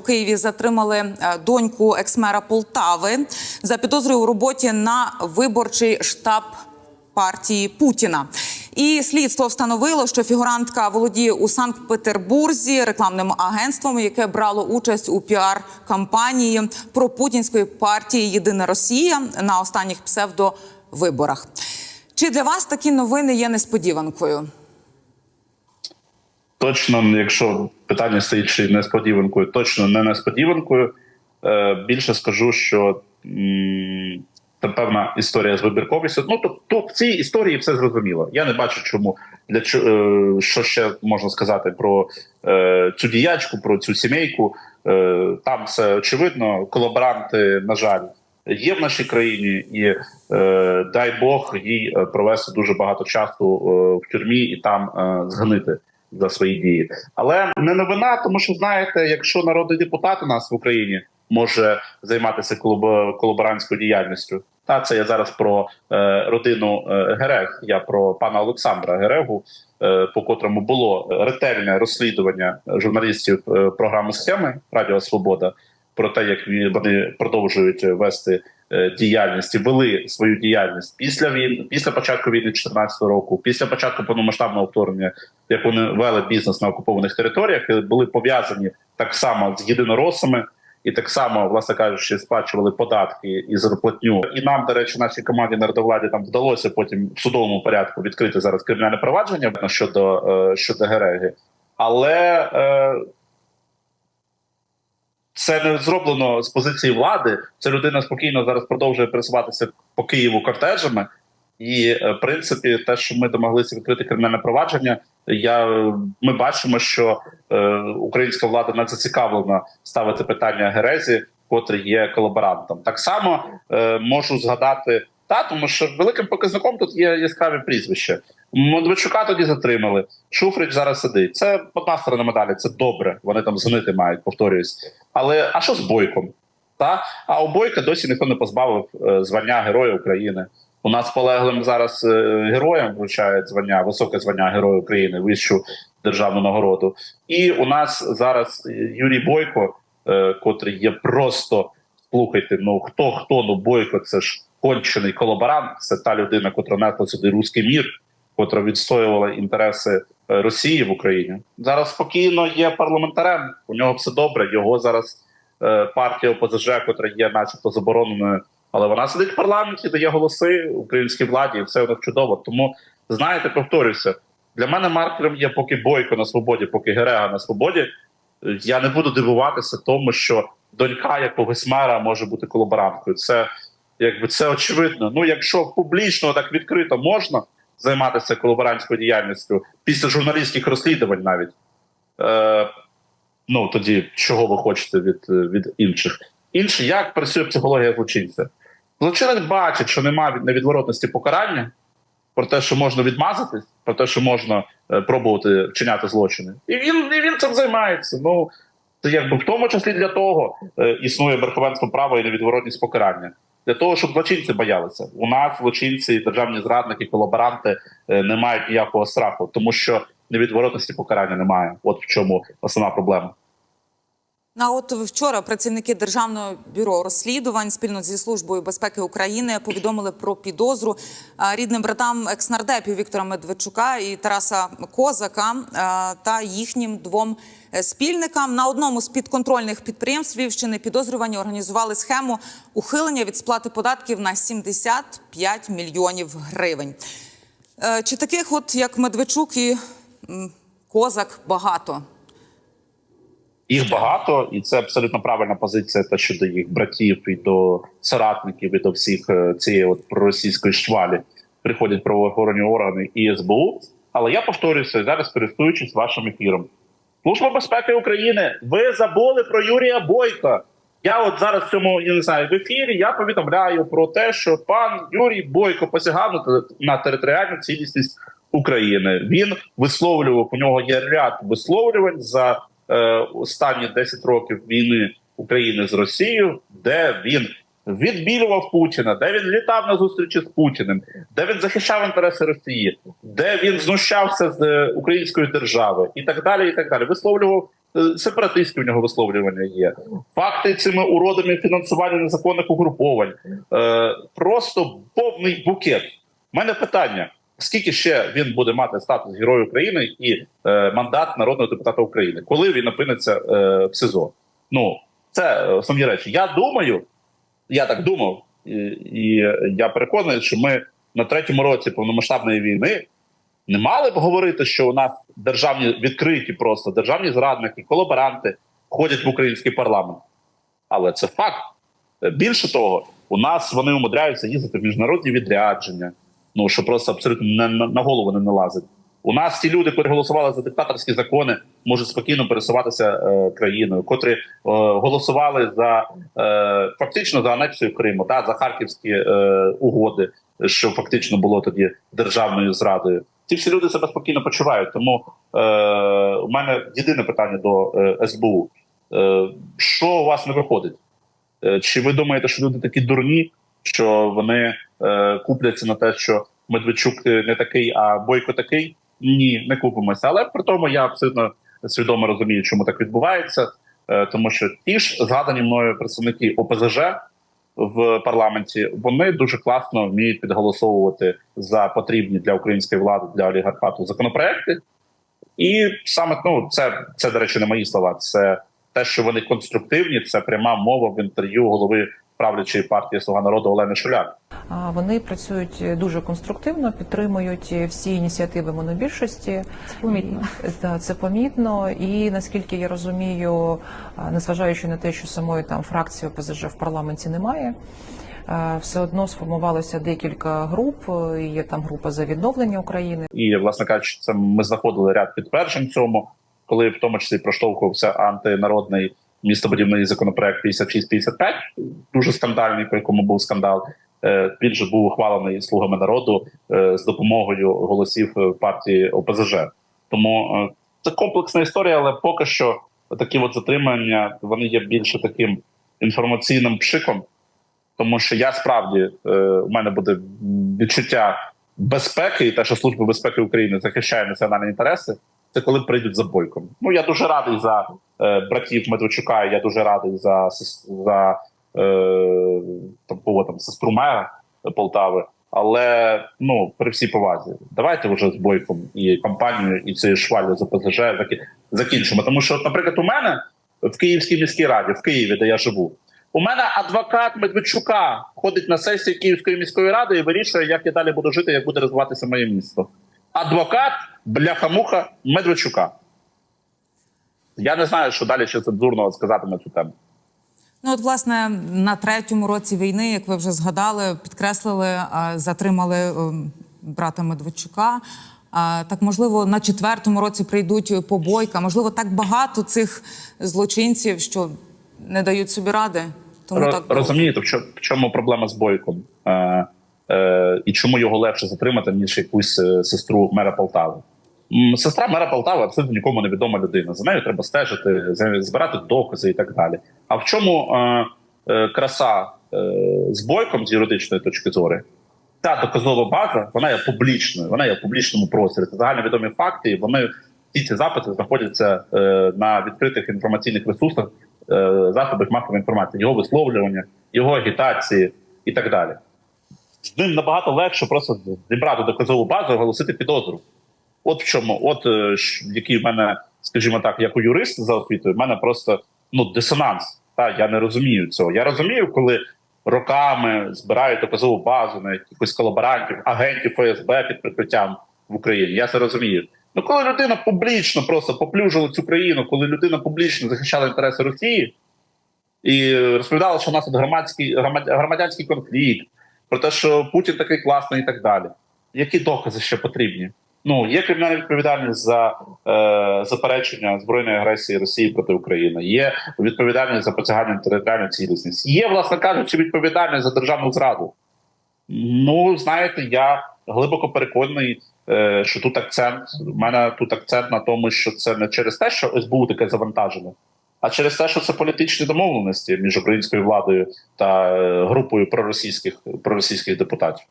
У Києві затримали е, доньку екс-мера Полтави за підозрою у роботі на виборчий штаб партії Путіна. І слідство встановило, що фігурантка володіє у Санкт-Петербурзі рекламним агентством, яке брало участь у піар-кампанії пропутінської партії Єдина Росія на останніх псевдовиборах. Чи для вас такі новини є несподіванкою? Точно, якщо питання стоїть чи несподіванкою, точно не несподіванкою. Е, більше скажу, що це певна історія з вибірковістю. Ну то, в цій історії все зрозуміло. Я не бачу, чому для е, що ще можна сказати про е, цю діячку, про цю сімейку. Там все очевидно. Колаборанти, на жаль, є в нашій країні, і дай Бог їй провести дуже багато часу в тюрмі і там згнити за свої дії. Але не новина, тому що знаєте, якщо народний депутат у нас в Україні може займатися колабо- колаборантською діяльністю. Та це я зараз про е, родину е, Герег. Я про пана Олександра Герегу, е, по котрому було ретельне розслідування журналістів е, програми схеми Радіо Свобода про те, як вони продовжують вести е, діяльність і вели свою діяльність після війни, після початку війни 2014 року, після початку повномасштабного вторгнення, як вони вели бізнес на окупованих територіях, були пов'язані так само з єдиноросами. І так само, власне кажучи, сплачували податки і зарплатню. І нам, до речі, нашій команді народовладі там вдалося потім в судовому порядку відкрити зараз кримінальне провадження щодо, е, щодо Гереги. Але е, це не зроблено з позиції влади. Це людина спокійно зараз продовжує пересуватися по Києву кортежами. І, е, в принципі, те, що ми домоглися відкрити кримінальне провадження, я ми бачимо, що е, українська влада не зацікавлена ставити питання Герезі, котрий є колаборантом. Так само е, можу згадати та тому, що великим показником тут є яскраві прізвища. Медведчука тоді затримали. Шуфрич зараз сидить. Це одна сторона медалі. Це добре. Вони там згнити мають, повторююсь. Але а що з бойком? Та а у бойка досі ніхто не позбавив е, звання Героя України. У нас полеглим зараз е, героям вручають звання, високе звання Героя України, вищу державну нагороду. І у нас зараз е, Юрій Бойко, котрий є просто слухайте. Ну хто хто ну Бойко, це ж кончений колаборант. Це та людина, котра несла сюди руський мір, котра відстоювала інтереси е, Росії в Україні. Зараз спокійно є парламентарем. У нього все добре. Його зараз е, партія ОПЗЖ, котра є, начебто, забороненою. Але вона сидить в парламенті, дає голоси українській владі, і все у чудово. Тому знаєте, повторюся, для мене маркером є поки бойко на свободі, поки Герега на свободі. Я не буду дивуватися тому, що донька якогось мера може бути колаборанткою. Це якби це очевидно. Ну, якщо публічно так відкрито можна займатися колаборантською діяльністю після журналістських розслідувань, навіть е, ну тоді чого ви хочете від, від інших? Інше, як працює психологія злочинця? Злочинець бачить, що немає невідворотності покарання, про те, що можна відмазатись, про те, що можна е, пробувати вчиняти злочини. І він, і він цим займається. Ну це якби в тому числі для того е, існує верховенство права і невідворотність покарання. Для того, щоб злочинці боялися. У нас злочинці, державні зрадники, колаборанти е, не мають ніякого страху, тому що невідворотності покарання немає. От в чому основна проблема. Ну, А от вчора працівники державного бюро розслідувань спільно зі службою безпеки України повідомили про підозру рідним братам екснардепів Віктора Медведчука і Тараса Козака та їхнім двом е, спільникам на одному з підконтрольних підприємств Львівщини підозрювані організували схему ухилення від сплати податків на 75 мільйонів гривень. Е, Чи таких, от як Медведчук і Козак, багато? Їх багато, і це абсолютно правильна позиція. Та щодо їх братів і до соратників, і до всіх е, цієї от проросійської швалі приходять правоохоронні органи і СБУ. Але я повторююся зараз, користуючись вашим ефіром. Служба безпеки України. Ви забули про Юрія Бойка. Я от зараз в цьому я не знаю в ефірі. Я повідомляю про те, що пан Юрій Бойко посягав на територіальну цілісність України. Він висловлював у нього є ряд висловлювань за останні 10 років війни України з Росією, де він відбілював Путіна, де він літав на зустрічі з Путіним, де він захищав інтереси Росії, де він знущався з е, української держави, і так далі. І так далі. Висловлював Е, Сепаратистські у нього висловлювання є. Факти цими уродами фінансування незаконних угруповань. Е, просто повний букет. У мене питання: скільки ще він буде мати статус Героя України і е, мандат народного депутата України, коли він опиниться е, в СИЗО? Ну, це основні речі. Я думаю, я так думав, і, і я переконаний, що ми на третьому році повномасштабної війни не мали б говорити, що у нас державні відкриті просто державні зрадники, колаборанти ходять в український парламент. Але це факт. Більше того, у нас вони умудряються їздити в міжнародні відрядження, ну що просто абсолютно не, на, на голову не налазить. У нас ті люди, котрі голосували за диктаторські закони, можуть спокійно пересуватися е, країною, котрі е, голосували за е, фактично за анексію Криму, та за харківські е, угоди, що фактично було тоді державною зрадою. Ці всі люди себе спокійно почувають. Тому е, у мене єдине питання до е, СБУ: е, що у вас не виходить? Е, Чи ви думаєте, що люди такі дурні, що вони е, купляться на те, що Медведчук е, не такий, а Бойко такий? Ні, не купимося. Але при тому я абсолютно свідомо розумію, чому так відбувається, е, тому що ті ж згадані мною представники ОПЗЖ в парламенті вони дуже класно вміють підголосовувати за потрібні для української влади для олігархату законопроекти. І саме ну це, це до речі, не мої слова. Це те, що вони конструктивні, це пряма мова в інтерв'ю голови правлячої партії Слуга народу Олени Шуляк. Вони працюють дуже конструктивно, підтримують всі ініціативи монобільшості. Помітно. Та, Це помітно. І наскільки я розумію, незважаючи на те, що самої там фракції ОПЗЖ в парламенті немає. Все одно сформувалося декілька груп. Є там група за відновлення України. І, власне кажучи, це ми знаходили ряд підтверджень цьому, коли в тому числі проштовхувався антинародний містобудівний законопроект 5655, дуже скандальний, по якому був скандал. Е, Він же був ухвалений слугами народу е, з допомогою голосів е, партії ОПЗЖ. Тому це комплексна історія, але поки що такі от затримання вони є більше таким інформаційним пшиком, тому що я справді у мене буде відчуття безпеки, і те, що служба безпеки України захищає національні інтереси, це коли прийдуть за бойком. Ну я дуже радий за е, братів Медведчука. Я дуже радий за за е, там, кого там сестру мера Полтави. Але ну при всій повазі, давайте вже з бойком і компанією, і цією швалю за ПЗЖ закінчимо. Тому що, наприклад, у мене в Київській міській раді, в Києві, де я живу, у мене адвокат Медведчука ходить на сесії Київської міської ради і вирішує, як я далі буду жити, як буде розвиватися моє місто. Адвокат бляха-муха Медведчука. Я не знаю, що далі ще цензурного сказати на цю тему. Ну, от, власне, на третьому році війни, як ви вже згадали, підкреслили, затримали ем, брата Медведчука. Так, можливо, на четвертому році прийдуть побойка. Можливо, так багато цих злочинців, що не дають собі ради. Тому Ро- так розумієте, в чому проблема з бойком? Е, і чому його легше затримати, ніж якусь е, сестру мера Полтави? Сестра мера Полтави абсолютно нікому невідома людина. За нею треба стежити, збирати докази і так далі. А в чому е, е, краса е, з бойком з юридичної точки зору? Та доказова база вона є публічною, вона є в публічному просторі. Це загальновідомі факти. І вони всі ці запити знаходяться е, на відкритих інформаційних ресурсах, е, засобах масової інформації, його висловлювання, його агітації і так далі. З ним набагато легше просто зібрати доказову базу і оголосити підозру. От в чому, от е, який в мене, скажімо так, як у юриста за освітою, в мене просто ну дисонанс. Та я не розумію цього. Я розумію, коли роками збирають доказову базу на якихось колаборантів, агентів ФСБ під прикриттям в Україні. Я це розумію. Ну коли людина публічно просто поплюжила цю країну, коли людина публічно захищала інтереси Росії і розповідала, що у нас тут громадський громадянський конфлікт, про те, що Путін такий класний і так далі. Які докази ще потрібні? Ну є кримінальна відповідальність за е, заперечення збройної агресії Росії проти України. Є відповідальність за посягання на територіальну цілісність. Є, власне кажучи, відповідальність за державну зраду. Ну знаєте, я глибоко переконаний, е, що тут акцент. У мене тут акцент на тому, що це не через те, що СБУ таке завантажене, а через те, що це політичні домовленості між українською владою та е, групою проросійських проросійських депутатів.